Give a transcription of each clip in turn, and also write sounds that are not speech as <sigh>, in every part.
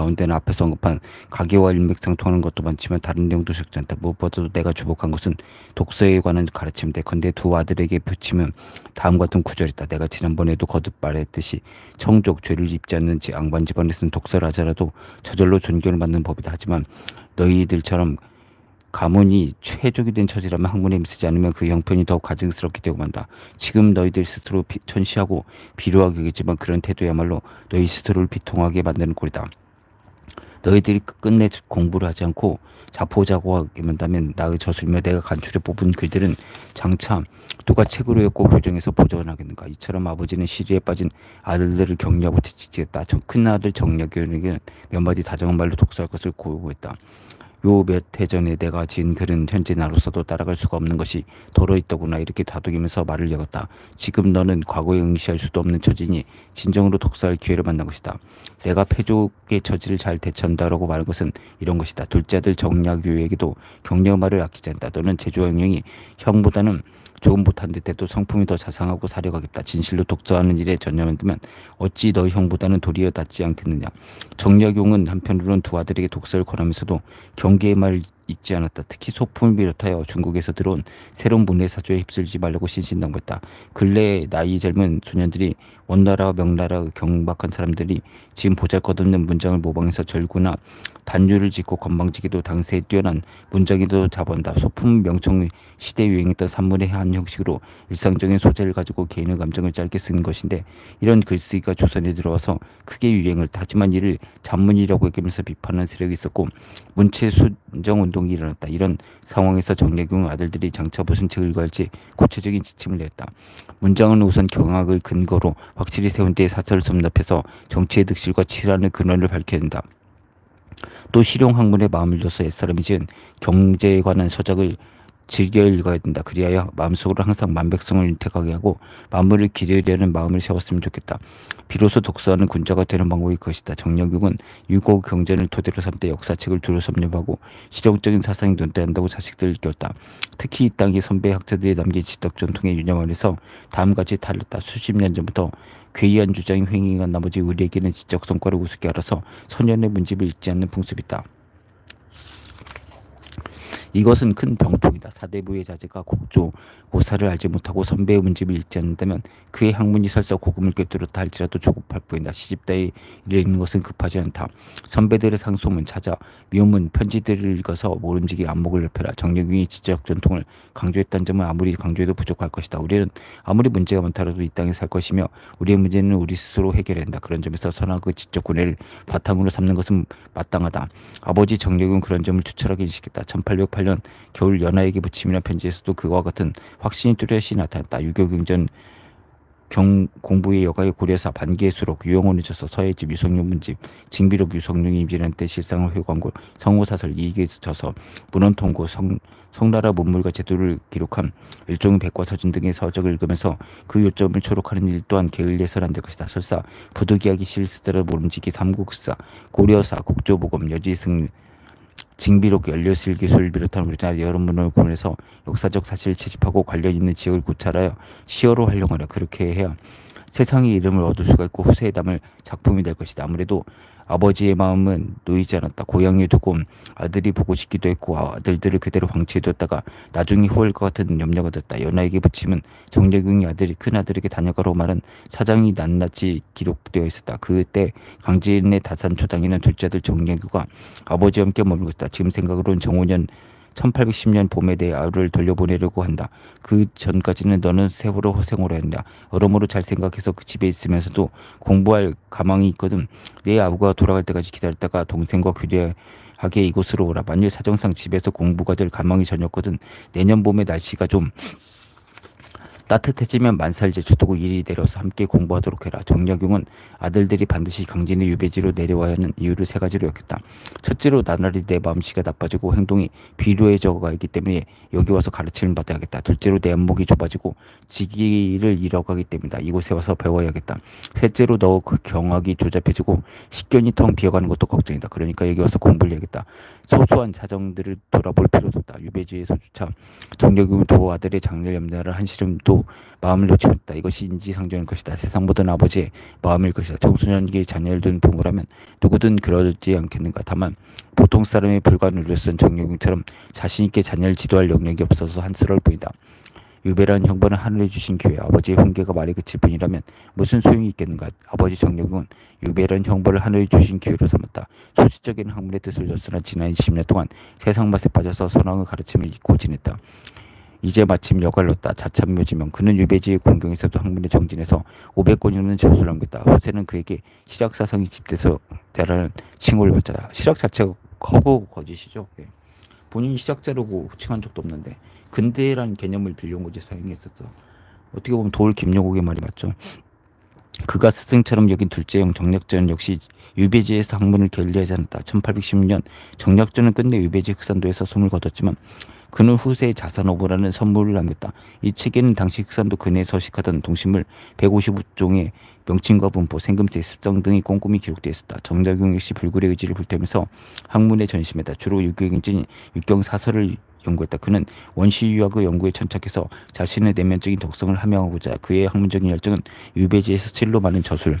가운데는 앞에서 언급한 가계와 일맥상통하는 것도 많지만 다른 내용도 적지 않다. 무엇보다도 내가 주목한 것은 독서에 관한 가르침인데 건대 두 아들에게 붙이면 다음 같은 구절이다. 내가 지난번에도 거듭 말했듯이 청족 죄를 입지 않는 지 양반 집안에서는 독서를 하자라도 저절로 존경을 받는 법이다. 하지만 너희들처럼 가문이 최족이 된 처지라면 학문에 힘쓰지 않으면 그 형편이 더욱 가증스럽게 되고 만다. 지금 너희들 스스로 비, 천시하고 비루하게 여기지만 그런 태도야말로 너희 스스로를 비통하게 만드는 꼴이다. 너희들이 끝내 공부를 하지 않고 자포자고하게 만다면 나의 저술며 내가 간추려 뽑은 글들은 장차 누가 책으로 읽고 교정해서 보존하겠는가? 이처럼 아버지는 시리에 빠진 아들들을 격려하고 지지했다. 큰 아들 정약교에게 몇 마디 다정한 말로 독서할 것을 고요했다 요 몇 해 전에 내가 지은 글은 현재 나로서도 따라갈 수가 없는 것이 덜어있더구나 이렇게 다독이면서 말을 이었다. 지금 너는 과거에 응시할 수도 없는 처지니 진정으로 독서할 기회를 만난 것이다. 내가 패족의 처지를 잘 대처한다라고 말한 것은 이런 것이다. 둘째 아들 정약유에게도 격려 말을 아끼지 않다. 너는 제주와 형이 형보다는 조금 못한 듯해도 성품이 더 자상하고 사려가겠다. 진실로 독서하는 일에 전념한다면 어찌 너희 형보다는 도리어 낫지 않겠느냐. 정약용은 한편으로는 두 아들에게 독서를 권하면서도 경 계의 말을 잊지 않았다. 특히 소품을 비롯하여 중국에서 들어온 새로운 문해사조에 휩쓸지 말라고 신신당부했다. 근래에 나이 젊은 소년들이 원나라와 명나라 경박한 사람들이 지금 보잘것없는 문장을 모방해서 절구나 단유를 짓고 건방지게도 당세에 뛰어난 문장에도 잡아온다. 소품 명청 시대 유행했던 산문의 한 형식으로 일상적인 소재를 가지고 개인의 감정을 짧게 쓰는 것인데 이런 글쓰기가 조선에 들어와서 크게 유행을 하지만 이를 잔문이라고 여기면서 비판하는 세력이 있었고 문체 수정 운동이 일어났다. 이런 상황에서 정약용 아들들이 장차 무슨 책을 할지 구체적인 지침을 냈다. 문장은 우선 경악을 근거로 확실히 세운 때에 사설을 섭납해서 정치의 득실과 치라는 근원을 밝혀야 된다. 또 실용 학문에 마음을 줘서 옛사람이 지은 경제에 관한 서적을 즐겨 읽어야 된다. 그리하여 마음속으로 항상 만백성을 윤택하게 하고 만물을 기르려는 마음을 세웠으면 좋겠다. 비로소 독서하는 군자가 되는 방법이 그것이다. 정력용은 유고 경전을 토대로 삼때 역사책을 두루 섭렵하고 실용적인 사상이 논대한다고 자식들을 일깨웠다. 특히 이 땅의 선배 학자들이 남긴 지적 전통의 유념 안에서 다음같이 달렸다. 수십 년 전부터 괴이한 주장이 횡행한 나머지 우리에게는 지적 성과를 우습게 알아서 소년의 문집을 읽지 않는 풍습이 있다. 이것은 큰 병통이다. 사대부의 자제가 국조 고사를 알지 못하고 선배의 문집을 읽지 않는다면 그의 학문이 설사 고금을 꿰뚫었다 할지라도 조급할 뿐이다. 시집 따위 읽는 것은 급하지 않다. 선배들의 상소문 찾아 미움문 편지들을 읽어서 모름지기 안목을 넓혀라. 정력용이 지적 전통을 강조했다는 점은 아무리 강조해도 부족할 것이다. 우리는 아무리 문제가 많더라도 이 땅에 살 것이며 우리의 문제는 우리 스스로 해결해야 한다. 그런 점에서 선악 그 지적 군해를 바탕으로 삼는 것은 마땅하다. 아버지 정력용 그런 점을 투철하게 인식했다. 1808년 겨울 연하에게 붙임이나 편지에서도 그와 같은 확신이 뚜렷이 나타났다. 유교 경전 경 공부의 여가의 고려사 반기의 수록 유영원이 져서 서해집 유성룡 문집 징비록 유성룡이 임진한 때 실상을 회광고 성호사설 이익에 져서 문헌통고 성 송나라 문물과 제도를 기록한 일종의 백과사전 등의 서적을 읽으면서 그 요점을 초록하는 일 또한 게을리해서는 안 될 것이다. 설사 부득이하게 실스대로 모름지기 삼국사 고려사 국조보검 여지승 징비록 연료실기술을 비롯한 우리나라 여러 문헌을 구분해서 역사적 사실을 채집하고 관련 있는 지역을 고찰하여 시어로 활용하라. 그렇게 해야 세상의 이름을 얻을 수가 있고 후세에 담을 작품이 될 것이다. 아무래도 아버지의 마음은 놓이지 않았다. 고향에 두고 아들이 보고 싶기도 했고 아들들을 그대로 방치해뒀다가 나중에 후회할 것 같은 염려가 됐다. 연하에게 붙이면 정력용이 아들이 큰 아들에게 다녀가라고 말한 사장이 낱낱이 기록되어 있었다. 그때 강진의 다산 초당에는 둘째 아들 정력유가 아버지와 함께 머물고 있다. 지금 생각으로는 정오년 1810년 봄에 내 아우를 돌려보내려고 한다. 그 전까지는 너는 세월호 허생으로 한다. 여러모로 잘 생각해서 그 집에 있으면서도 공부할 가망이 있거든. 내 아우가 돌아갈 때까지 기다렸다가 동생과 교대 하게 이곳으로 오라. 만일 사정상 집에서 공부가 될 가망이 전였거든. 내년 봄에 날씨가 좀 따뜻해지면 만살 제 주도고 일이 내려서 함께 공부하도록 해라. 정약용은 아들들이 반드시 강진의 유배지로 내려와야 하는 이유를 세 가지로 여겼다. 첫째로 나날이 내 마음씨가 나빠지고 행동이 비루해져가 있기 때문에 여기 와서 가르침을 받아야겠다. 둘째로 내 안목이 좁아지고 지기를 잃어가기 때문이다. 이곳에 와서 배워야겠다. 셋째로 너 그 경악이 조잡해지고 식견이 텅 비어가는 것도 걱정이다. 그러니까 여기 와서 공부를 해야겠다. 소소한 사정들을 돌아볼 필요도 없다. 유배지에서조차 정력용 두 아들의 장렬 염려를 한시름도 아버지도 마음을 놓지 못했다. 이것이 인지상정일 것이다. 세상 모든 아버지의 마음일 것이다. 청소년기에 자녀를 둔 부모라면 누구든 그러지 않겠는가. 다만 보통 사람의 불가능을 쓴 정력용처럼 자신 있게 자녀를 지도할 능력이 없어서 한스러울 뿐이다. 유배라는 형벌은 하늘에 주신 기회 아버지의 훈계가 말이 그칠 뿐이라면 무슨 소용이 있겠는가 아버지 정력용은 유배라는 형벌을 하늘에 주신 기회로 삼았다 소시적인 학문의 뜻을 줬으나 지난 20년 동안 세상 맛에 빠져서 선왕의 가르침을 잊고 지냈다 이제 마침 여갈렀다 자참묘지명 그는 유배지의 공경에서도 학문의 정진에서 500권이 넘는 저술을 남겼다 호세는 그에게 시락사상이 집대서 대라는 칭호를 받자 시락 자체가 허구 거짓이죠 예. 본인이 시작자라고 칭한 적도 없는데 근대라는 개념을 빌려오지 사용했었어. 어떻게 보면 도울 김용옥의 말이 맞죠. 그가 스승처럼 여긴 둘째 형 정략전 역시 유배지에서 학문을 결리하지 않았다. 1816년 정략전은 끝내 유배지 흑산도에서 숨을 거뒀지만 그는 후세에 자산오보라는 선물을 남겼다. 이 책에는 당시 흑산도 근해에 서식하던 동식물 155종의 명칭과 분포, 생금세, 습성 등이 꼼꼼히 기록되어 있었다. 정작용 역시 불굴의 의지를 불태우면서 학문에 전심했다. 주로 유교경전이 육경 사설을 연구했다. 그는 원시유학의 연구에 천착해서 자신의 내면적인 독성을 함양하고자 그의 학문적인 열정은 유배지에서 실로 많은 저술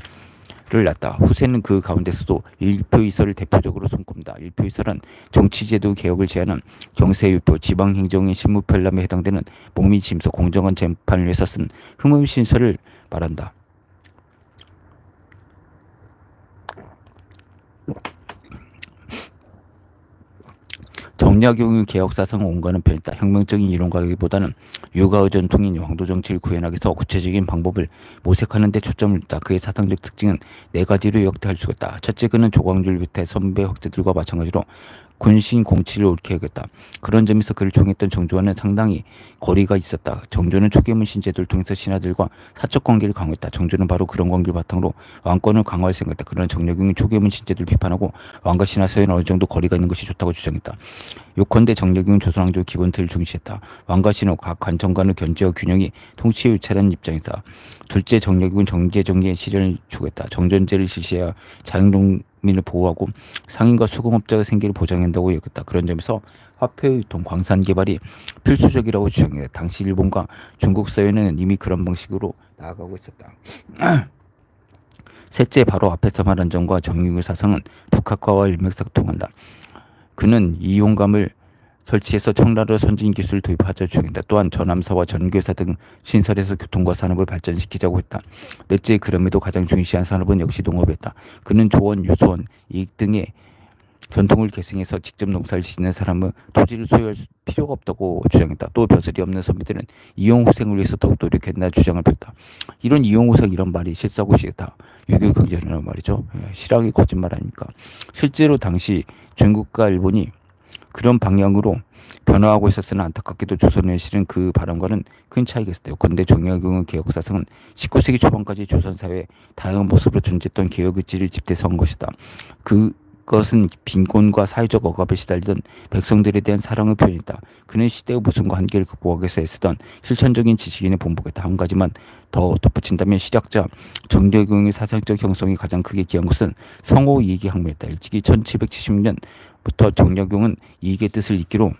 를 낳다. 후세는 그 가운데서도 일표이설을 대표적으로 손꼽는다. 일표이설은 정치제도 개혁을 제안한 경세유표, 지방행정의 실무편람에 해당되는 목미침서, 공정한 재판을 위해서 쓴 흠음신설을 말한다. 정약용의 개혁사상은 온가는 편이다. 혁명적인 이론가기보다는 유가의 전통인 왕도 정치를 구현하기 위해서 구체적인 방법을 모색하는 데 초점을 뒀다. 그의 사상적 특징은 네 가지로 요약할 수가 있다. 첫째, 그는 조광주를 비롯해 선배 학자들과 마찬가지로 군신 공치를 옳게 여겼다. 그런 점에서 그를 총했던 정조와는 상당히 거리가 있었다. 정조는 초계문 신 제도를 통해서 신하들과 사적 관계를 강화했다. 정조는 바로 그런 관계를 바탕으로 왕권을 강화할 생각했다. 그러나 정력용은 초계문 신 제도를 비판하고 왕과 신하 사이에는 어느 정도 거리가 있는 것이 좋다고 주장했다. 요컨대 정력용은 조선왕조의 기본 틀을 중시했다. 왕과 신하 각 관청 간의 견제와 균형이 통치에 유찰한 입장이다. 둘째 정력용은 정제정계의 실현을 추구했다. 정전제를 실시해야 자영동 민을 보호하고 상인과 수공업자의 생계를 보장한다고 여겼다. 그런 점에서 화폐 유통, 광산 개발이 필수적이라고 주장해. 당시 일본과 중국 사회는 이미 그런 방식으로 나아가고 있었다. <clears throat> 셋째, 바로 앞에서 말한 점과 정유의 사상은 북학과와 일맥상통한다. 그는 이용감을 설치해서 청나라 선진 기술을 도입하자 주장했다. 또한 전함사와 전교사 등 신설해서 교통과 산업을 발전시키자고 했다. 넷째 그럼에도 가장 중시한 산업은 역시 농업이었다. 그는 조원, 유소원, 이익 등의 전통을 계승해서 직접 농사를 짓는 사람은 토지를 소유할 필요가 없다고 주장했다. 또 벼슬이 없는 선비들은 이용후생을 위해서 더욱 노력했나 주장을 폈다. 이런 이용후생 이런 말이 실사고 시다 유교 경제라는 말이죠. 예, 실학이 거짓말 아닙니까? 실제로 당시 중국과 일본이 그런 방향으로 변화하고 있었으나 안타깝게도 조선에 실은 그 발언과는 큰 차이가 있었대요. 그런데 정약용의 개혁사상은 19세기 초반까지 조선사회에 다양한 모습으로 존재했던 개혁 의지를 집대성한 것이다. 그 것은 빈곤과 사회적 억압에 시달리던 백성들에 대한 사랑의 표현이다. 그는 시대의 무슨과 한계를 극복하기 위해서 애쓰던 실천적인 지식인의 본보겠다. 한 가지만 더 덧붙인다면 시작자 정약용의 사상적 형성이 가장 크게 기한 것은 성호 이익의 학문이었다. 일찍이 1770년 부터 정약용은 이익의 뜻을 잇기로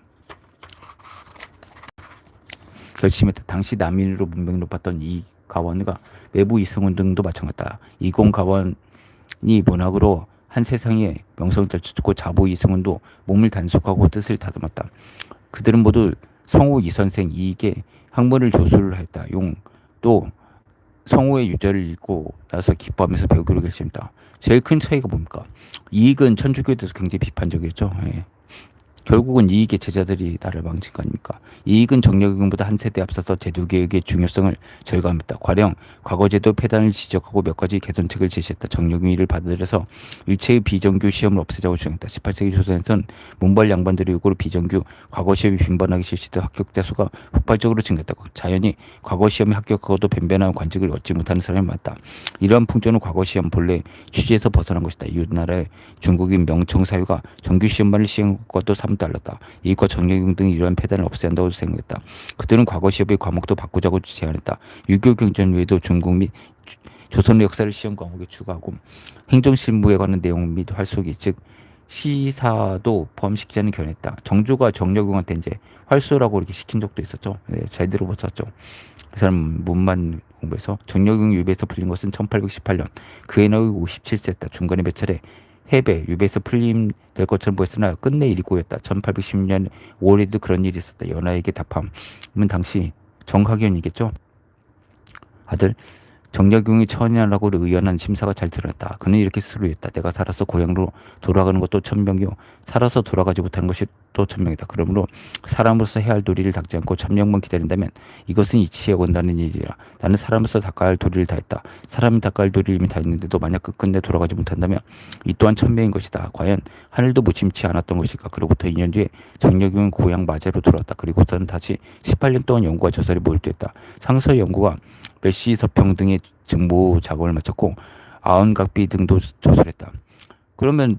결심했다. 당시 남인으로 문명을 높았던 이 가원과 외부 이승훈 등도 마찬가지다. 이공 가원이 문학으로 한 세상에 명성을 떨쳤고 자부 이승훈도 몸을 단속하고 뜻을 다듬었다. 그들은 모두 성우 이선생 이익에 학문을 조수를 했다. 용 또 성우의 유저를 읽고 나서 기뻐하면서 배우기로 결심했다. 제일 큰 차이가 뭡니까? 이익은 천주교에 대해서 굉장히 비판적이었죠. 예. 결국은 이익의 제자들이 나를 망친 거 아닙니까? 이익은 정력용보다 한 세대 앞서서 제도개혁의 중요성을 절감했다. 과령 과거제도 폐단을 지적하고 몇 가지 개선책을 제시했다. 정력용이 이를 받아들여서 일체의 비정규 시험을 없애자고 주장했다. 18세기 조선에선 문벌 양반들의 요구로 비정규 과거 시험이 빈번하게 실시된 합격자 수가 폭발적으로 증가했다. 자연히 과거 시험에 합격하고도 변변한 관직을 얻지 못하는 사람이 많다. 이러한 풍조는 과거 시험 본래 취지에서 벗어난 것이다. 이웃 나라의 중국인 명청 사회가 정규 시험만을 시행한 것과도 사뭇 달랐다. 이익과 정력용 등이 이러한 폐단을 없애야 한다고 생각했다. 그들은 과거 시험의 과목도 바꾸자고 제안했다. 유교 경전 외에도 중국 및 조선의 역사를 시험 과목에 추가하고 행정 실무에 관한 내용 및 활쏘기 즉 시사도 범식자는 견했다. 정조가 정력용한테 이제 활소라고 이렇게 시킨 적도 있었죠. 네, 잘 들어보셨죠. 그 사람 문만 공부해서 정력용 유배에서 풀린 것은 1818년 그해 나이 57세였다. 중간에 몇 차례 해배 유배에서 풀림 될 것처럼 보였으나 끝내 일이 꼬였다. 1810년 5월에도 그런 일이 있었다. 연하에게 답함은 당시 정학연이겠죠. 아들 정약용이 천이라고 의연한 심사가 잘 드러났다. 그는 이렇게 스스로 했다. 내가 살아서 고향으로 돌아가는 것도 천명이요. 살아서 돌아가지 못하는 것이 또 천명이다. 그러므로 사람으로서 해야 할 도리를 닦지 않고 천명만 기다린다면 이것은 이치에 온다는 일이라. 나는 사람으로서 닦아야 할 도리를 다했다. 사람이 닦아야 할 도리를 이미 다 했는데도 만약 끝끝내 돌아가지 못한다면 이 또한 천명인 것이다. 과연 하늘도 무침치 않았던 것일까. 그로부터 2년 뒤에 정약용은 고향 마제로 돌아왔다. 그리고서는 다시 18년 동안 연구와 저설에 몰두했다. 상서 연구가 메시 서평 등의 정보 작업을 마쳤고 아흔각비 등도 저술했다. 그러면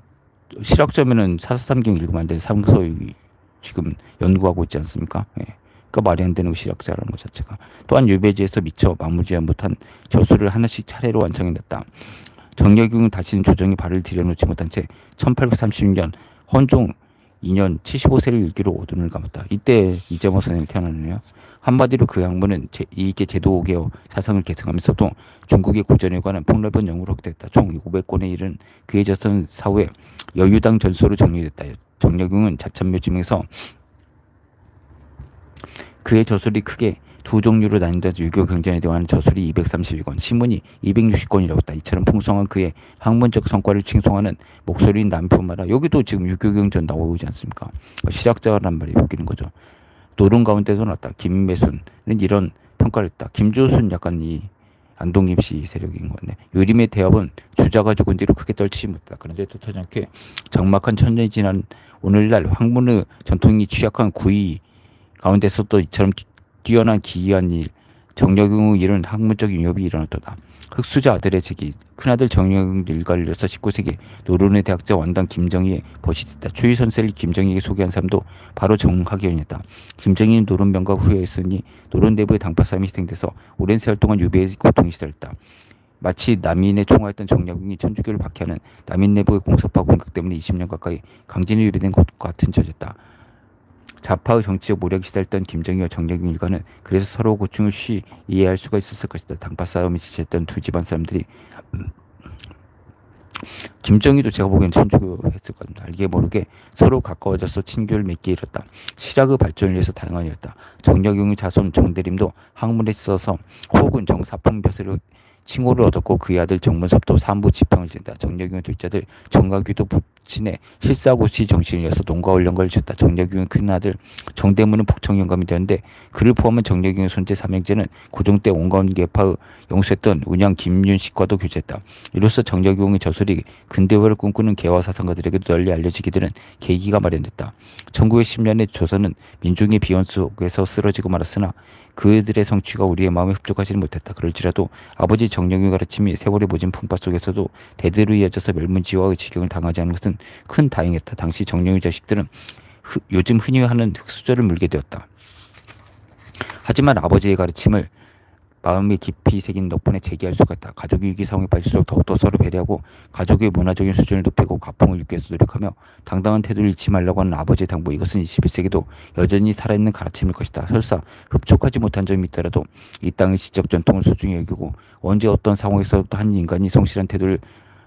실학점에는 사사삼경 읽으면 안 돼. 상서 지금 연구하고 있지 않습니까? 예. 그러니까 말이 안 되는 실학자라는 것 자체가. 또한 유배지에서 미처 마무리하지 못한 저술을 하나씩 차례로 완성해냈다. 정약용은 다시는 조정에 발을 들여놓지 못한 채 1836년 헌종 2년 75세를 일기로 오둔을 감았다. 이때 이재모 선생님이 태어났네요. 한마디로 그 학문은 제, 이익의 제도개혁 사상을 계승하면서도 중국의 고전에 관한 폭넓은 연구를 확대했다. 총 500권에 이른 그의 자선 사후에 여유당 전서로 정리됐다. 정약용은 자천묘 지명에서 그의 저술이 크게 두 종류로 나뉜다서 유교 경전에 대한 저술이 232권, 신문이 260권이라고 했다. 이처럼 풍성한 그의 학문적 성과를 칭송하는 목소리인 남편마다 여기도 지금 유교 경전 나오지 않습니까? 실학자란 말이 웃기는 거죠. 노름 가운데서 났다. 김매순은 이런 평가를 했다. 김조순 약간 이 안동김 씨 세력인 건데 유림의 대합은 주자 가지고 뒤로 크게 떨치지 못했다. 그런데 뜻하지 않게 적막한 천년이 지난 오늘날 황문의 전통이 취약한 구이 가운데서 또 이처럼 뛰어난 기이한 일 정력용의 이런 학문적 위협이 일어났다. 흑수자 아들의 책이 큰아들 정영용 일가를 이뤄서 19세기 노론의 대학자 원당 김정희의 벗이 됐다. 추위 선생을 김정희에게 소개한 사람도 바로 정학연이었다. 김정희는 노론 병과 후에 있으니 노론 내부의 당파 싸움이 희생돼서 오랜 세월 동안 유배의 고통이 시달렸다. 마치 남인의 총화했던 정약용이 천주교를 박해하는 남인 내부의 공섭파 공격 때문에 20년 가까이 강진에 유배된 것과 같은 처지였다. 좌파의 정치적 모략이 시달렸던 김정희와 정약용 일가는 그래서 서로 고충을 쉬 이해할 수가 있었을 것이다. 당파 싸움이 지쳤던 두 집안 사람들이 김정희도 제가 보기엔 천주교했을 겁니다. 알게 모르게 서로 가까워져서 친교를 맺게 이뤘다. 실학의 발전을 위해서 다양하였다. 정약용의 자손 정대림도 학문에 있어서 혹은 정사품 벼슬을 칭호를 얻었고 그의 아들 정문섭도 삼부 지평을 진다. 정력용의 둘째들 정가규도 부친의 실사고시 정신을 이어서 농가 훈련을 줬다. 정력용의 큰아들 정대문은 북청 영감이 되었는데 그를 포함한 정력용의 손재 삼형제는 고종 때 온갖 계파의 영수했던 운양 김윤식과도 교제했다. 이로써 정력용의 저술이 근대화를 꿈꾸는 개화 사상가들에게도 널리 알려지게 되는 계기가 마련됐다. 1910년에 조선은 민중의 비원 속에서 쓰러지고 말았으나 그들의 성취가 우리의 마음에 흡족하지 못했다. 그럴지라도 아버지 정령의 가르침이 세월의 모진 풍파 속에서도 대대로 이어져서 멸문지화의 지경을 당하지 않은 것은 큰 다행이었다. 당시 정령의 자식들은 흐, 요즘 흔히 하는 흑수저를 물게 되었다. 하지만 아버지의 가르침을 마음이 깊이 새긴 덕분에 재기할 수가 있다. 가족이 위기 상황에 빠질수록 더욱더 서로 배려하고 가족의 문화적인 수준을 높이고 가풍을 유기 위해서 노력하며 당당한 태도를 잃지 말라고 하는 아버지의 당부 이것은 21세기도 여전히 살아있는 가르침일 것이다. 설사 흡족하지 못한 점이 있더라도 이 땅의 지적 전통을 소중히 여기고 언제 어떤 상황에서도 한 인간이 성실한 태도를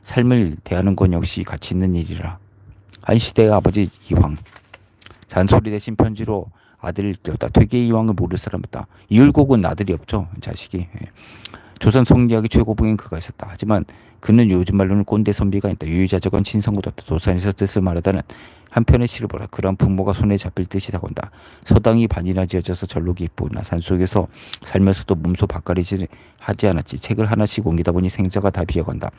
삶을 대하는 건 역시 가치 있는 일이라. 한 시대의 아버지 이황 잔소리 대신 편지로 아들을 끼웠다. 퇴계 이황을 모를 사람이다. 이율곡은 아들이 없죠. 자식이. 예. 조선 성리학의 최고봉인 그가 있었다. 하지만 그는 요즘 말로는 꼰대 선비가 있다. 유유자적은 친성구도 없다. 도산에서 뜻을 말하다는 한편의 시를 보라. 그런 부모가 손에 잡힐 듯이 다곤다. 서당이 반이나 지어져서 절록이 이쁘나 산속에서 살면서도 몸소 바가리질 하지 않았지. 책을 하나씩 옮기다 보니 생자가 다 비어간다.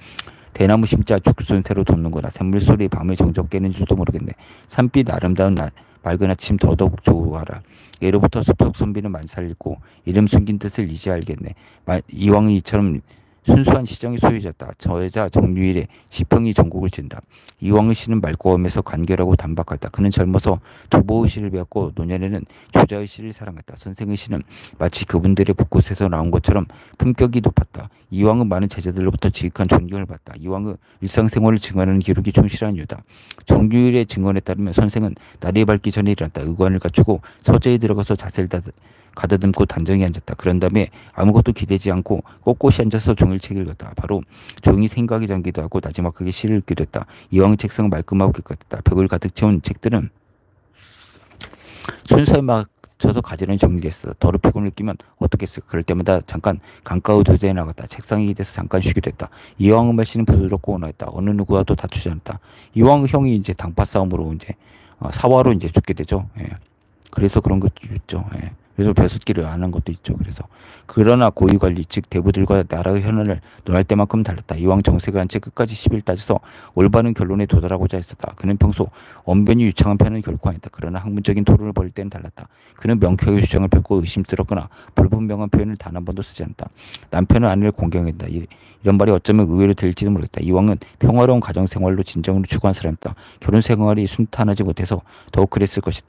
대나무 심자 죽순 새로 돋는구나. 샘물소리 밤에 정적 깨는 줄도 모르겠네. 산빛 아름다운 날. 맑은 아침 더더욱 좋아하라. 예로부터 숲속 선비는 만살있고 이름 숨긴 뜻을 이제 알겠네. 이왕이 이처럼 순수한 시정의 소유자다. 저여자 정유일의 시평이 전국을 진다. 이왕의 씨는 맑고함에서 간결하고 단박하다. 그는 젊어서 두보의 시를 배웠고 노년에는 조자의 시를 사랑했다. 선생의 시는 마치 그분들의 붓곳에서 나온 것처럼 품격이 높았다. 이왕은 많은 제자들로부터 지극한 존경을 받다. 이왕의 일상생활을 증언하는 기록이 충실한 이유다. 정유일의 증언에 따르면 선생은 날이 밝기 전에 일어났다. 의관을 갖추고 서재에 들어가서 자세를 다 가다듬고 단정히 앉았다. 그런 다음에 아무것도 기대지 않고 꼿꼿이 앉아서 종일 책을 읽었다. 바로 조용히 생각에 잠기도 하고 나지막하게 시를 읽기도 했다. 이왕 책상은 말끔하고 깨끗했다. 벽을 가득 채운 책들은 순서에 맞춰서 가지런히 정리됐어. 더럽히고 느끼면 어떻겠어. 그럴 때마다 잠깐 강가의 도대에 나갔다. 책상에 기대서 잠깐 쉬기도 했다. 이왕의 말씨는 부드럽고 온화했다. 어느 누구와도 다투지 않았다. 이왕 형이 이제 당파 싸움으로 이제 어, 사화로 이제 죽게 되죠. 예. 그래서 그런 것도 있죠. 예. 그래서 벼슬길을 안한 것도 있죠. 그래서 그러나 고위 관리 즉 대부들과 나라의 현안을 논할 때만큼 달랐다. 이왕 정색을 한 채 끝까지 시비를 따져서 올바른 결론에 도달하고자 했었다. 그는 평소 언변이 유창한 편은 결코 아니다. 그러나 학문적인 토론을 벌일 때는 달랐다. 그는 명쾌하게 주장을 펼고 의심스럽거나 불분명한 표현을 단 한 번도 쓰지 않았다. 남편은 아내를 공경했다. 이- 이런 말이 어쩌면 의외로 들릴지도 모르겠다. 이왕은 평화로운 가정 생활로 진정으로 추구한 사람이다. 결혼 생활이 순탄하지 못해서 더욱 그랬을 것이다.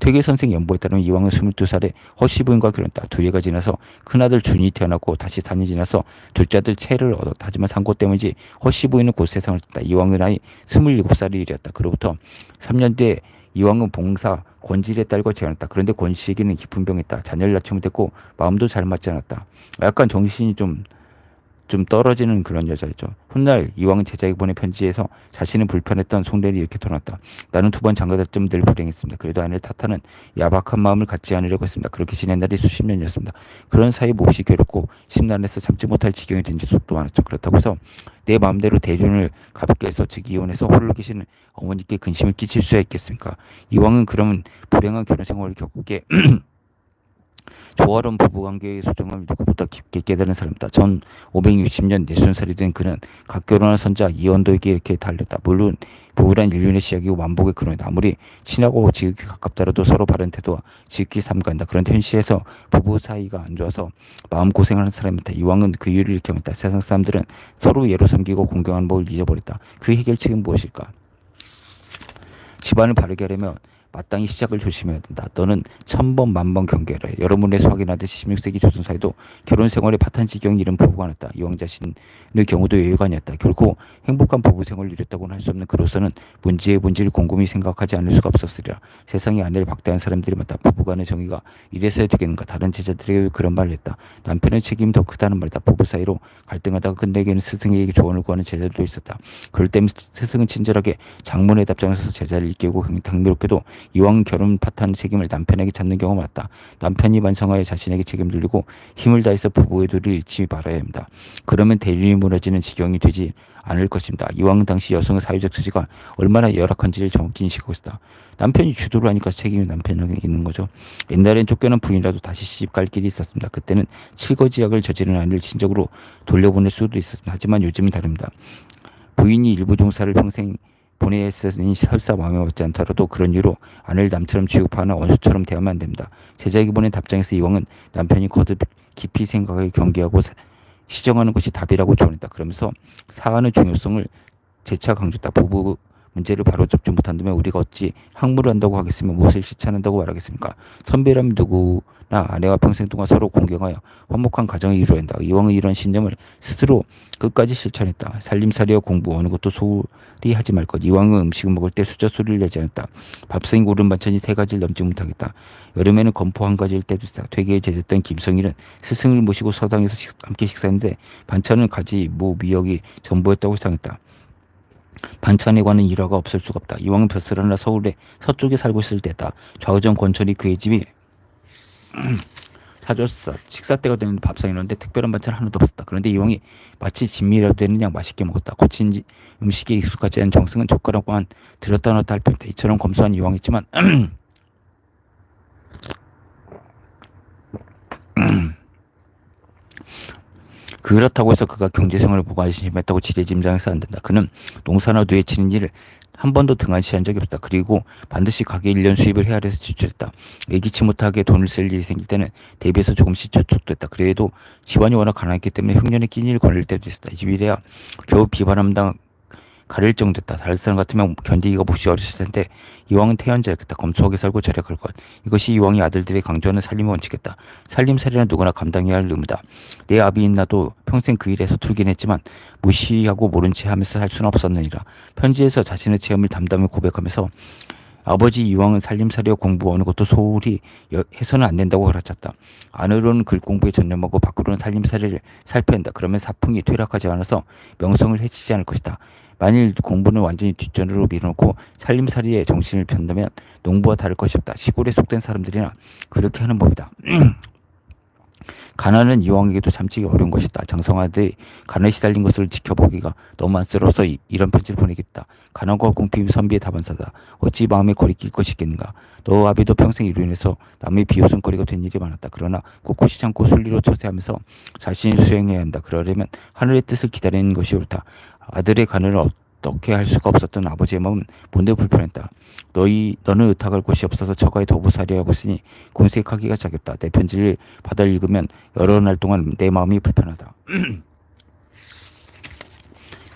퇴계 선생 연보에 따르면 이왕은 22살에 허씨 부인과 결혼했다. 두 해가 지나서 큰아들 준이 태어났고 다시 4년 지나서 둘째 아들 채를 얻었다. 하지만 상고 때문인지 허씨 부인은 곧 세상을 떴다. 이왕의 나이 27살의 일이었다. 그로부터 3년 뒤에 이왕은 봉사 권질의 딸과 재혼했다. 그런데 권 씨에게는 깊은 병이 있다. 자녀를 낳지 못했고 마음도 잘 맞지 않았다. 약간 정신이 좀 좀 떨어지는 그런 여자였죠. 훗날 이왕은 제자에게 보낸 편지에서 자신은 불편했던 송대리 이렇게 돌아왔다. 나는 두 번 장가들쯤 늘 불행했습니다. 그래도 아내를 탓하는 야박한 마음을 갖지 않으려고 했습니다. 그렇게 지낸 날이 수십 년이었습니다. 그런 사이 몹시 괴롭고 심란해서 참지 못할 지경이 된 적도 많았죠. 그렇다고 해서 내 마음대로 대준을 가볍게 해서 즉 이혼해서 홀로 계시는 어머니께 근심을 끼칠 수야 있겠습니까? 이왕은 그러면 불행한 결혼 생활을 겪게 <clears throat> 조화로운 부부관계의 소중함을 누구보다 깊게 깨달은 사람이다. 전 560년 40살이 된 그는 각 결혼한 선자 이원도에게 이렇게 달렸다. 물론 부부란 인륜의 시작이고 만복의 근원이다. 아무리 친하고 지극히 가깝더라도 서로 바른 태도와 지극히 삼가한다. 그런데 현실에서 부부 사이가 안 좋아서 마음고생을 하는 사람이다. 이왕은 그 이유를 말했다. 세상 사람들은 서로 예로 섬기고 공경하는 법을 잊어버렸다. 그 해결책은 무엇일까? 집안을 바르게 하려면 마땅히 시작을 조심해야 된다. 너는 천번 만번 경계를 해. 여러분에서 확인하듯이 16세기 조선 사회도 결혼 생활에 파탄 지경이 이른 부부가 많았다. 이왕 자신의 경우도 여유가 아니었다. 결코 행복한 부부 생활을 누렸다고는 할 수 없는 그로서는 문제의 본질을 곰곰이 생각하지 않을 수가 없었으리라. 세상에 아내를 박대한 사람들이 많다. 부부간의 정의가 이래서야 되겠는가. 다른 제자들에게 그런 말을 했다. 남편의 책임이 더 크다는 말이다. 부부 사이로 갈등하다가 끝내기에는 스승에게 조언을 구하는 제자들도 있었다. 그럴 때면 스승은 친절하게 장문의 답장을 써서 제자를 일깨우고 당미롭게도 이왕 결혼 파탄 책임을 남편에게 찾는 경우가 많다. 남편이 반성하여 자신에게 책임을 들리고 힘을 다해서 부부의 도를 잃지 말아야 합니다. 그러면 대륜이 무너지는 지경이 되지 않을 것입니다. 이왕 당시 여성의 사회적 처지가 얼마나 열악한지를 정확히 인식하고 있다. 남편이 주도를 하니까 책임이 남편에게 있는 거죠. 옛날엔 쫓겨난 부인이라도 다시 시집 갈 길이 있었습니다. 그때는 칠거지약을 저지른 아내를 친적으로 돌려보낼 수도 있었습니다. 하지만 요즘은 다릅니다. 부인이 일부 종사를 평생 보내했으니 설사 마음에 맞지 않더라도 그런 이유로 아내를 남처럼 취급하는 원수처럼 대하면 안 됩니다. 제자에게 보낸 답장에서 이왕은 남편이 거듭 깊이 생각하게 경계하고 사- 시정하는 것이 답이라고 조언했다. 그러면서 사안의 중요성을 재차 강조했다. 부부 문제를 바로 잡지 못한다면 우리가 어찌 학문을 한다고 하겠으면 무엇을 실천한다고 말하겠습니까? 선배라면 누구나 아내와 평생 동안 서로 공경하여 화목한 가정을 이루어야 한다. 이왕은 이런 신념을 스스로 끝까지 실천했다. 살림살이와 공부 어느 것도 소홀히 하지 말 것. 이왕은 음식을 먹을 때 수저 소리를 내지 않았다. 밥상이 고른 반찬이 세 가지를 넘지 못하겠다. 여름에는 건포 한 가지일 때도 있다. 퇴계에 제됐던 김성일은 스승을 모시고 서당에서 식- 함께 식사했는데 반찬은 가지, 무, 미역이 전부였다고 상했다. 반찬에 관한 일화가 없을 수가 없다. 이왕은 벼슬 하나 서울의 서쪽에 살고 있을 때다. 좌우전 권철이 그의 집이 <clears throat> 사줬어. 식사 때가 되는데 밥상이 있는데 특별한 반찬 하나도 없었다. 그런데 이왕이 마치 진미라도 되는 양 맛있게 먹었다. 거친 지- 음식에 익숙하지 않은 정승은 젓가락만 들었다 놨다 할 뻔했다. 이처럼 검소한 이왕이지만 <clears throat> <clears throat> 그렇다고 해서 그가 경제생활을 무관심했다고 지레짐작해서 안 된다. 그는 농사나 누에 치는 일을 한 번도 등한시한 적이 없다. 그리고 반드시 가게 1년 수입을 헤아려서 지출했다. 예기치 못하게 돈을 쓸 일이 생길 때는 대비해서 조금씩 저축도 했다. 그래도 집안이 워낙 가난했기 때문에 흉년에 끼니를 거릴 때도 있었다. 이집이래야 겨우 비바람당 가릴 정도였다. 다른 사람 같으면 견디기가 몹시 어렸을 텐데 이왕은 태연자였겠다. 검소하게 살고 절약할 것. 이것이 이왕이 아들들이 강조하는 살림의 원칙이었다. 살림살이는 누구나 감당해야 할 의무다. 내 아비인 나도 평생 그 일에 서툴긴 했지만 무시하고 모른 채 하면서 살 수는 없었느니라. 편지에서 자신의 체험을 담담히 고백하면서 아버지 이왕은 살림살이와 공부 어느 것도 소홀히 여- 해서는 안 된다고 가르쳤다. 안으로는 글 공부에 전념하고 밖으로는 살림살이를 살펴낸다. 그러면 사풍이 퇴락하지 않아서 명성을 해치지 않을 것이다. 만일 공부는 완전히 뒷전으로 밀어놓고 살림살이에 정신을 편다면 농부와 다를 것이 없다. 시골에 속된 사람들이나 그렇게 하는 법이다. <clears throat> 가난은 이왕에게도 참지 어려운 것이다. 장성아들이 가난에 시달린 것을 지켜보기가 너무 안쓰러워서 이, 런 편지를 보내겠다. 가난과 궁핍이 선비의 다반사다. 어찌 마음에 거리낄 것이 있겠는가. 너 아비도 평생 이로 인해서 남의 비웃음거리가 된 일이 많았다. 그러나 꿋꿋이 참고 순리로 처세하면서 자신이 수행해야 한다. 그러려면 하늘의 뜻을 기다리는 것이 옳다. 아들의 가난을 어떻게 할 수가 없었던 아버지의 마음은 본데 불편했다. 너희 너는 의탁할 곳이 없어서 처가에 도부살이 하고 있으니 공색하기가 작겠다. 내 편지를 받아 읽으면 여러 날 동안 내 마음이 불편하다. <clears throat>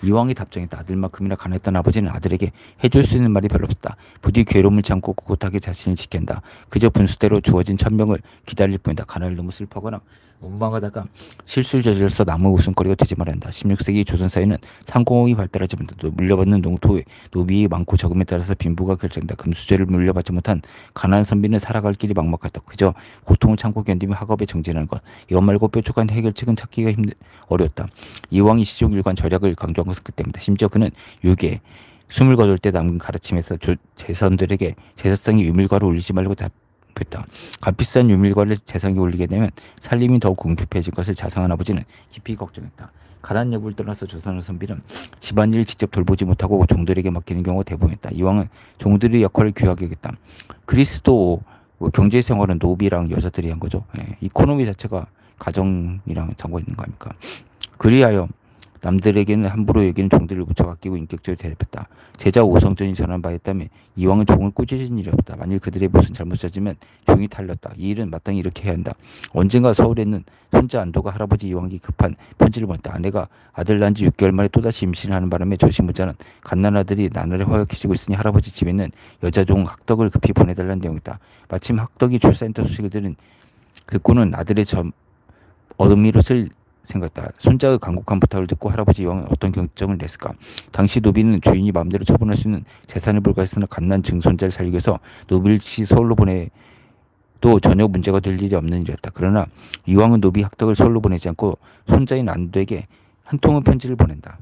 이왕이 답정했다. 아들만큼이나 가난했던 아버지는 아들에게 해줄 수 있는 말이 별로 없었다. 부디 괴로움을 참고 꿋꿋하게 자신을 지킨다. 그저 분수대로 주어진 천명을 기다릴 뿐이다. 가난을 너무 슬퍼하거나 원망하다가 실수를 저질러서 남의 웃음거리가 되지 말한다. 16세기 조선 사회는 상공이 발달하지 못해도 물려받는 농토의 노비의 많고 적음에 따라서 빈부가 결정된다. 금수저를 물려받지 못한 가난한 선비는 살아갈 길이 막막하다. 그저 고통을 참고 견디며 학업에 정진하는 것. 이것 말고 뾰족한 해결책은 찾기가 힘들 어려웠다. 이왕이 시종 일관 절약을 강조한 것은 그때입니다. 심지어 그는 유괴 숨을 거둘 때 남긴 가르침에서 조, 제선들에게 제사상에 유밀과를 올리지 말고 답했다. 값비싼 유밀과를 재상에 올리게 되면 살림이 더욱 궁핍해질 것을 자상한 아버지는 깊이 걱정했다. 가난 여부를 떠나서 조선의 선비는 집안일을 직접 돌보지 못하고 종들에게 맡기는 경우가 대부분이었다. 이왕은 종들의 역할을 귀하게 하겠다. 그리스도 뭐 경제 생활은 노비랑 여자들이 한 거죠. 예, 이코노미 자체가 가정이랑 상관 있는 거 아닙니까? 그리하여 남들에게는 함부로 여기는 종들을 붙여 아끼고 인격적으로 대접했다. 제자 오성전이 전한 바에 따르면 이왕은 종을 꾸짖은 일이 없다. 만일 그들의 무슨 잘못 저지면 종이 탈렸다. 이 일은 마땅히 이렇게 해야 한다. 언젠가 서울에 있는 손자 안도가 할아버지 이왕에게 급한 편지를 보냈다. 아내가 아들 낳은 지 6개월 만에 또다시 임신하는 바람에 조신무자는 갓난 아들이 나날이 허약해지고 있으니 할아버지 집에 있는 여자 종 학덕을 급히 보내달라는 내용이다. 마침 학덕이 출산했던 소식을 들은 듣고는 아들의 점 어둠이로 쓸 생각다. 손자의 간곡한 부탁을 듣고 할아버지 이왕은 어떤 결정을 냈을까? 당시 노비는 주인이 마음대로 처분할 수 있는 재산을 불가했으나 갓난 증손자를 살리기 위해서 노비를 서울로 보내 도 전혀 문제가 될 일이 없는 일이었다. 그러나 이왕은 노비 학덕을 서울로 보내지 않고 손자인 안도에게 한 통의 편지를 보낸다.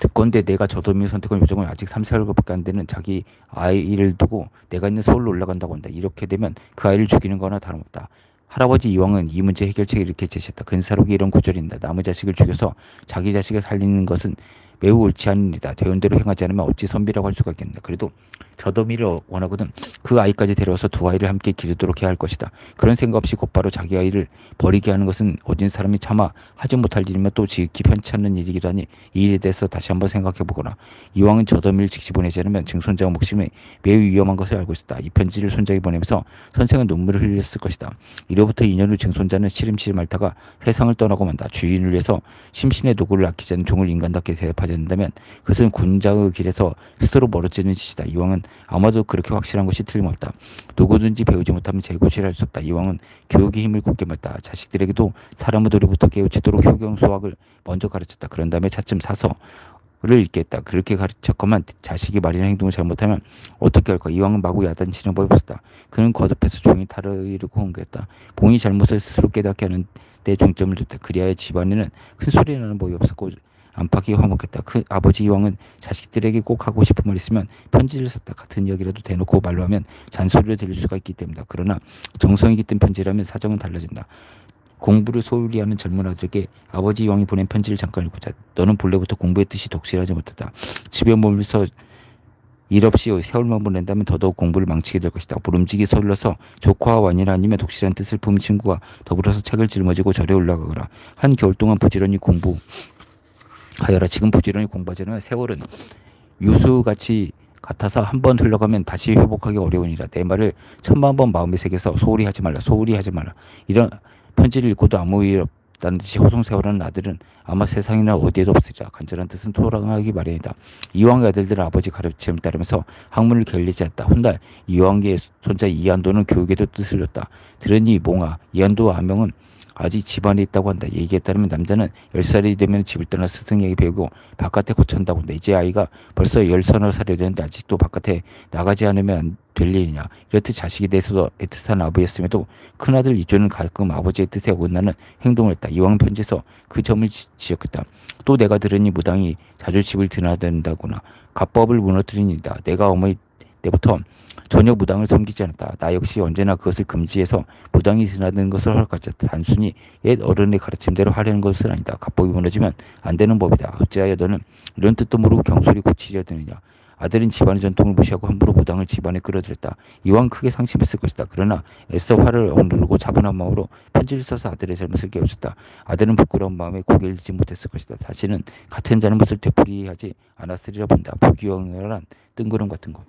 듣건데 내가 저도미 선택한 요정은 아직 3, 4개월밖에 안 되는 자기 아이를 두고 내가 있는 서울로 올라간다고 한다. 이렇게 되면 그 아이를 죽이는 거나 다름없다. 할아버지 이왕은 이 문제 해결책을 이렇게 제시했다. 근사록이 이런 구절이 있다. 남의 자식을 죽여서 자기 자식을 살리는 것은 매우 옳지 않은 일이다. 되온 대로 행하지 않으면 어찌 선비라고 할 수가 있겠나. 그래도 저더미를 원하거든 그 아이까지 데려와서 두 아이를 함께 기르도록 해야 할 것이다. 그런 생각 없이 곧바로 자기 아이를 버리게 하는 것은 어진 사람이 차마 하지 못할 일이며 또 지극히 편치 않는 일이기도 하니 이 일에 대해서 다시 한번 생각해 보거라. 이왕은 저더미를 즉시 보내지 않으면 증손자의 목숨이 매우 위험한 것을 알고 있었다. 이 편지를 손자에게 보내면서 선생은 눈물을 흘렸을 것이다. 이로부터 2년 후 증손자는 시름시름 앓다가 세상을 떠나고 만다. 주인을 위해서 심신의 도구를 아끼지 않는 종을 인간답게 대접하지 않는다면 그것은 군자의 길에서 스스로 멀어지는 짓이다. 이왕은 아마도 그렇게 확실한 것이 틀림없다. 누구든지 배우지 못하면 재고치를 할 수 없다. 이왕은 교육의 힘을 굳게 맞다. 자식들에게도 사람의 도리부터 깨우치도록 효경 수학을 먼저 가르쳤다. 그런 다음에 차츰 사서 를 읽겠다. 그렇게 가르쳤건만 자식이 말이나 행동을 잘못하면 어떻게 할까? 이왕은 마구 야단치는 법이 없었다. 그는 거듭해서 종이 타르이르고 홍보했다. 봉이 잘못을 스스로 깨닫게 하는 데 중점을 뒀다. 그리하여 집안에는 큰 소리 나는 법이 없었고 안팎이 화목했다. 그 아버지 이왕은 자식들에게 꼭 하고 싶은 말 있으면 편지를 썼다. 같은 이야기라도 대놓고 말로 하면 잔소리를 들을 수가 있기 때문이다. 그러나 정성이 깃든 편지라면 사정은 달라진다. 공부를 소홀히 하는 젊은 아들에게 아버지 이왕이 보낸 편지를 잠깐 읽고자. 너는 본래부터 공부의 뜻이 독실하지 못하다. 집에 머물서 일 없이 세월만 보낸다면 더더욱 공부를 망치게 될 것이다. 부름지기 서둘러서 조카와 완이나 아니면 독실한 뜻을 품은 친구와 더불어서 책을 짊어지고 절에 올라가거라. 한 겨울 동안 부지런히 공부 하여라. 지금 부지런히 공부하자면 세월은 유수같이 같아서 한 번 흘러가면 다시 회복하기 어려우니라. 내 말을 천만 번 마음에 새겨서 소홀히 하지 말라. 소홀히 하지 말라. 이런 편지를 읽고도 아무 일 없다는 듯이 호송세월하는 아들은 아마 세상이나 어디에도 없으리라. 간절한 뜻은 토랑하기 마련이다. 이왕의 아들들은 아버지 가르침을 따르면서 학문을 게을리지 않다. 훗날 이왕의 손자 이한도는 교육에도 뜻을 렸다. 들으니 몽아 이한도 아명은 아직 집안에 있다고 한다. 얘기에 따르면 남자는 10살이 되면 집을 떠나 스승에게 배우고 바깥에 고쳐한다고 한다. 이제 아이가 벌써 열 서너 살이 되는데 아직도 바깥에 나가지 않으면 안될 일이냐. 이렇듯 자식에 대해서도 애틋한 아버지였음에도 큰아들 이조는 가끔 아버지의 뜻에 어긋나는 행동을 했다. 이왕 편지에서 그 점을 지- 지적했다. 또 내가 들으니 무당이 자주 집을 드나든다거나 가법을 무너뜨리니다. 내가 어머니 때부터 전혀 무당을 섬기지 않았다. 나 역시 언제나 그것을 금지해서 무당이 드나드는 것을 허락하였다. 단순히 옛 어른의 가르침대로 하려는 것은 아니다. 가법이 무너지면 안 되는 법이다. 어찌하여 너는 이런 뜻도 모르고 경솔히 고치려 드느냐. 아들은 집안의 전통을 무시하고 함부로 무당을 집안에 끌어들였다. 이왕 크게 상심했을 것이다. 그러나 애써 화를 억누르고 차분한 마음으로 편지를 써서 아들의 잘못을 깨우쳤다. 아들은 부끄러운 마음에 고개를 들지 못했을 것이다. 다시는 같은 잘못을 되풀이하지 않았으리라 본다. 부귀영열한 뜬구름 같은 것.